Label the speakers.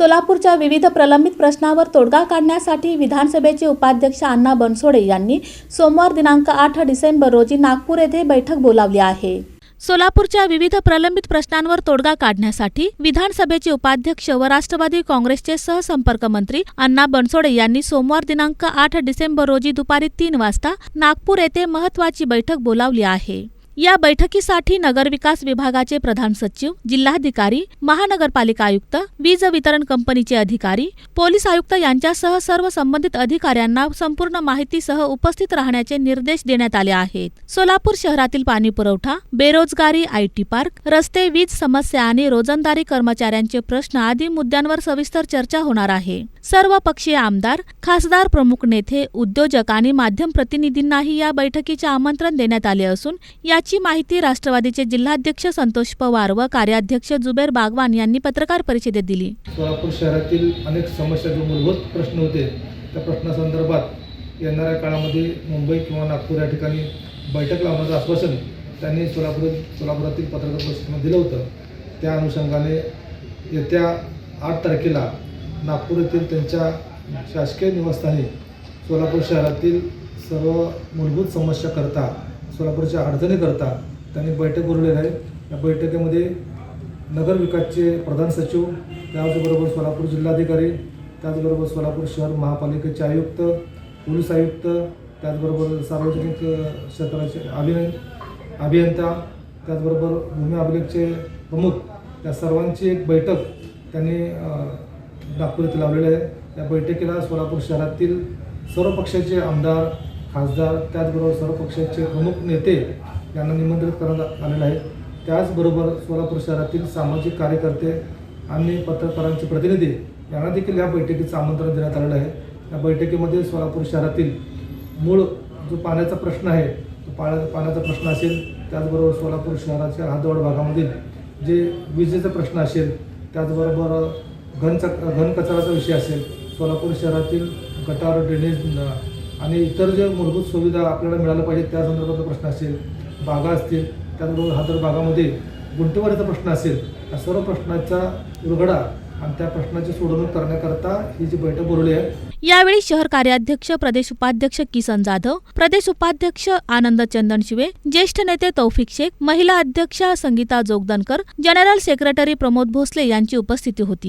Speaker 1: सोलापूरच्या विविध प्रलंबित प्रश्नावर तोडगा काढण्यासाठी विधानसभेचे उपाध्यक्ष अण्णा बनसोडे यांनी सोमवार दिनांक आठ डिसेंबर रोजी नागपूर येथे बैठक बोलावली आहे. सोलापूरच्या विविध प्रलंबित प्रश्नांवर तोडगा काढण्यासाठी विधानसभेचे उपाध्यक्ष व राष्ट्रवादी काँग्रेसचे सहसंपर्क मंत्री अण्णा बनसोडे यांनी सोमवार दिनांक आठ डिसेंबर रोजी दुपारी तीन वाजता नागपूर येथे महत्वाची बैठक बोलावली आहे. या बैठकीसाठी नगरविकास विभागाचे प्रधान सचिव जिल्हाधिकारी महानगरपालिका आयुक्त वीज वितरण कंपनीचे अधिकारी पोलीस आयुक्त यांच्यासह सर्व संबंधित अधिकाऱ्यांना संपूर्ण माहितीसह उपस्थित राहण्याचे निर्देश देण्यात आले आहेत. सोलापूर शहरातील पाणी पुरवठा बेरोजगारी आयटी पार्क रस्ते वीज समस्या आणि रोजंदारी कर्मचाऱ्यांचे प्रश्न आदी मुद्द्यांवर सविस्तर चर्चा होणार आहे. सर्व पक्षीय आमदार खासदार प्रमुख नेते उद्योजक आणि माध्यम प्रतिनिधींनाही या बैठकीचे आमंत्रण देण्यात आले असून याची माहिती राष्ट्रवादीचे जिल्हाध्यक्ष संतोष पवार व कार्याध्यक्ष जुबेर बागवान यांनी पत्रकार परिषदेत दिली.
Speaker 2: सोलापूर शहरातील अनेक समस्या जे मूलभूत प्रश्न होते त्या प्रश्नासंदर्भात येणाऱ्या काळामध्ये मुंबई किंवा नागपूर या ठिकाणी बैठक लावण्याचं आश्वासन त्यांनी सोलापूर सोलापुरातील पत्रकार परिषदेमध्ये दिलं होतं. त्या अनुषंगाने येत्या आठ तारखेला नागपूर येथील त्यांच्या शासकीय निवासस्थानी सोलापूर शहरातील सर्व मूलभूत समस्या करता सोलापूरच्या अडचणीकरता त्यांनी बैठक बोलवलेली आहे. या बैठकीमध्ये नगर विकासचे प्रधान सचिव त्याचबरोबर सोलापूर जिल्हाधिकारी त्याचबरोबर सोलापूर शहर महापालिकेचे आयुक्त पोलीस आयुक्त त्याचबरोबर सार्वजनिक क्षेत्राचे अभिनय अभियंता त्याचबरोबर भूमी अभिलेखचे प्रमुख या सर्वांची एक बैठक त्यांनी नागपूर येथे लावलेली आहे. या बैठकीला सोलापूर शहरातील सर्व पक्षाचे आमदार खासदार त्याचबरोबर सर्व पक्षाचे प्रमुख नेते यांना निमंत्रित करण्यात आलेलं आहे त्याचबरोबर सोलापूर शहरातील सामाजिक कार्यकर्ते आणि पत्रकारांचे प्रतिनिधी यांना देखील या बैठकीचं आमंत्रण देण्यात आलेलं आहे. या बैठकीमध्ये सोलापूर शहरातील मूळ जो पाण्याचा प्रश्न आहे तो पाण्या पाण्याचा प्रश्न असेल त्याचबरोबर सोलापूर शहराच्या हातवड भागामधील जे विजेचा प्रश्न असेल त्याचबरोबर घनच घनकचराचा विषय असेल सोलापूर शहरातील गटार ड्रेनेज आणि इतर जे मूलभूत सुविधा आपल्याला मिळाल्या पाहिजे त्या संदर्भातला प्रश्न असेल बागा असतील त्याचबरोबर हादर भागामध्ये गुंठेवारीचा प्रश्न असेल या सर्व प्रश्नाचा उलगडा आणि त्या प्रश्नाची सोडवणूक करण्याकरता ही जी बैठक बोलवली आहे.
Speaker 1: यावेळी शहर कार्याध्यक्ष प्रदेश उपाध्यक्ष किसन जाधव प्रदेश उपाध्यक्ष आनंद चंदन शिवे ज्येष्ठ नेते तौफिक शेख महिला अध्यक्षा संगीता जोगदनकर जनरल सेक्रेटरी प्रमोद भोसले यांची उपस्थिती होती.